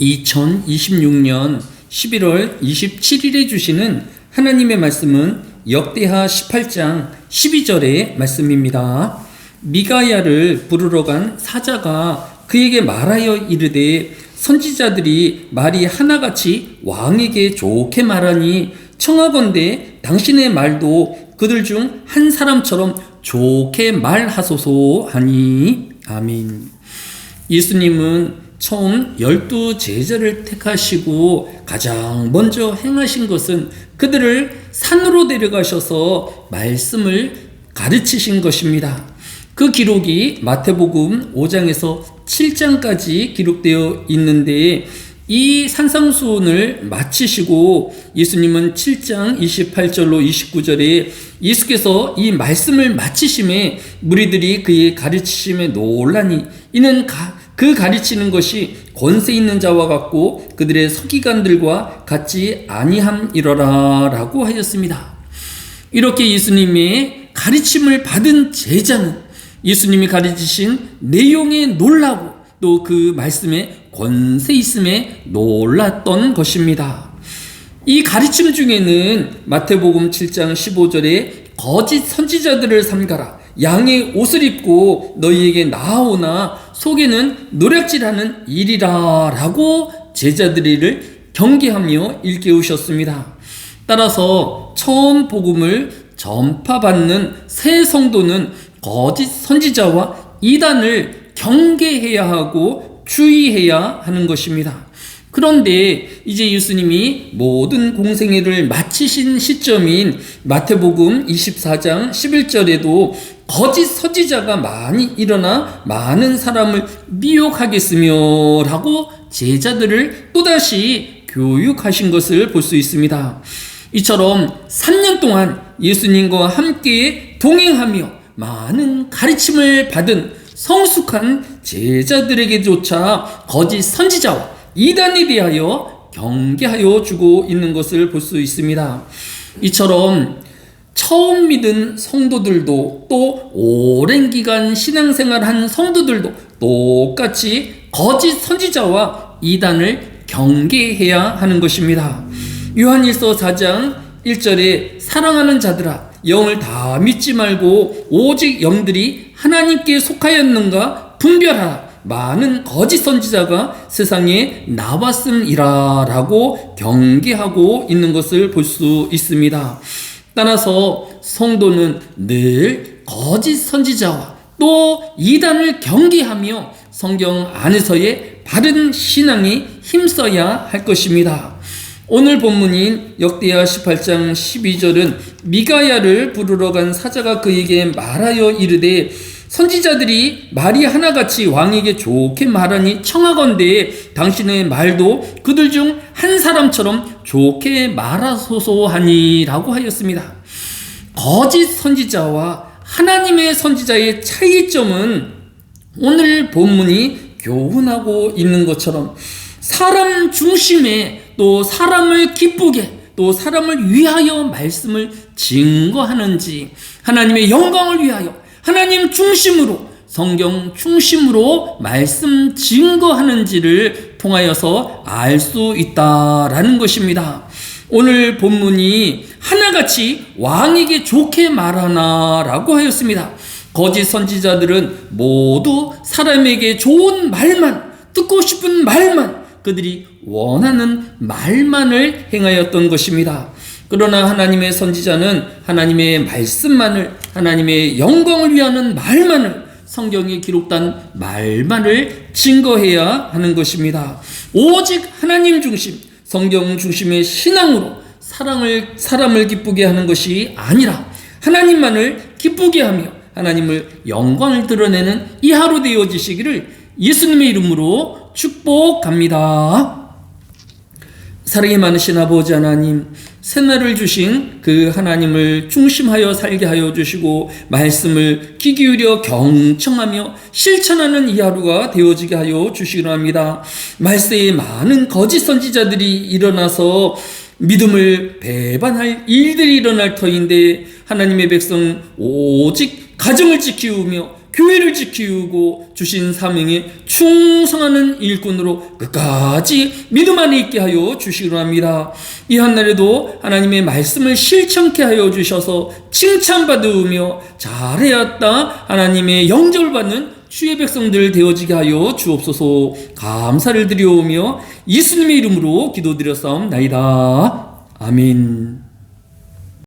2026년 11월 27일에 주시는 하나님의 말씀은 역대하 18장 12절의 말씀입니다. 미가야를 부르러 간 사자가 그에게 말하여 이르되 선지자들이 말이 하나같이 왕에게 좋게 말하니 청하건대 당신의 말도 그들 중 한 사람처럼 좋게 말하소서 하니 아멘. 예수님은 처음 열두 제자를 택하시고 가장 먼저 행하신 것은 그들을 산으로 데려가셔서 말씀을 가르치신 것입니다. 그 기록이 마태복음 5장에서 7장까지 기록되어 있는데 이 산상수훈을 마치시고 예수님은 7장 28절로 29절에 예수께서 이 말씀을 마치심에 무리들이 그의 가르치심에 놀라니 이는 가, 그 가르치는 것이 권세 있는 자와 같고 그들의 서기관들과 같지 아니함이러라 라고 하였습니다. 이렇게 예수님의 가르침을 받은 제자는 예수님이 가르치신 내용에 놀라고 또 그 말씀에 권세 있음에 놀랐던 것입니다. 이 가르침 중에는 마태복음 7장 15절에 거짓 선지자들을 삼가라. 양의 옷을 입고 너희에게 나아오나 속에는 노략질하는 일이라 라고 제자들이를 경계하며 일깨우셨습니다. 따라서 처음 복음을 전파받는 새 성도는 거짓 선지자와 이단을 경계해야 하고 주의해야 하는 것입니다. 그런데 이제 예수님이 모든 공생애를 마치신 시점인 마태복음 24장 11절에도 거짓 선지자가 많이 일어나 많은 사람을 미혹하겠으며 라고 제자들을 또다시 교육하신 것을 볼 수 있습니다. 이처럼 3년 동안 예수님과 함께 동행하며 많은 가르침을 받은 성숙한 제자들에게조차 거짓 선지자와 이단에 대하여 경계하여 주고 있는 것을 볼 수 있습니다. 이처럼 처음 믿은 성도들도 또 오랜 기간 신앙생활한 성도들도 똑같이 거짓 선지자와 이단을 경계해야 하는 것입니다. 요한일서 4장 1절에 사랑하는 자들아 영을 다 믿지 말고 오직 영들이 하나님께 속하였는가 분별하라. 많은 거짓 선지자가 세상에 나왔음이라라고 경계하고 있는 것을 볼 수 있습니다. 따라서 성도는 늘 거짓 선지자와 또 이단을 경계하며 성경 안에서의 바른 신앙에 힘써야 할 것입니다. 오늘 본문인 역대하 18장 12절은 미가야를 부르러 간 사자가 그에게 말하여 이르되 선지자들이 말이 하나같이 왕에게 좋게 말하니 청하건대 당신의 말도 그들 중 한 사람처럼 좋게 말하소서 하니라고 하였습니다. 거짓 선지자와 하나님의 선지자의 차이점은 오늘 본문이 교훈하고 있는 것처럼 사람 중심에 또 사람을 기쁘게 또 사람을 위하여 말씀을 증거하는지 하나님의 영광을 위하여 하나님 중심으로 성경 중심으로 말씀 증거하는지를 통하여서 알 수 있다라는 것입니다. 오늘 본문이 하나같이 왕에게 좋게 말하나라고 하였습니다. 거짓 선지자들은 모두 사람에게 좋은 말만, 듣고 싶은 말만, 그들이 원하는 말만을 행하였던 것입니다. 그러나 하나님의 선지자는 하나님의 말씀만을, 하나님의 영광을 위하는 말만을, 성경에 기록된 말만을 증거해야 하는 것입니다. 오직 하나님 중심, 성경 중심의 신앙으로 사랑을, 사람을 기쁘게 하는 것이 아니라 하나님만을 기쁘게 하며 하나님을 영광을 드러내는 이 하루 되어지시기를 예수님의 이름으로 축복합니다. 사랑이 많으신 아버지 하나님, 새날을 주신 그 하나님을 중심하여 살게 하여 주시고 말씀을 귀 기울여 경청하며 실천하는 이 하루가 되어지게 하여 주시기 합니다. 말세에 많은 거짓 선지자들이 일어나서 믿음을 배반할 일들이 일어날 터인데 하나님의 백성 오직 가정을 지키우며 교회를 지키고 주신 사명에 충성하는 일꾼으로 끝까지 믿음 안에 있게 하여 주시기로 합니다. 이 한날에도 하나님의 말씀을 실천케 하여 주셔서 칭찬받으며 잘해왔다 하나님의 영접을 받는 주의 백성들 되어지게 하여 주옵소서 감사를 드려오며 예수님의 이름으로 기도드렸사옵나이다. 아멘.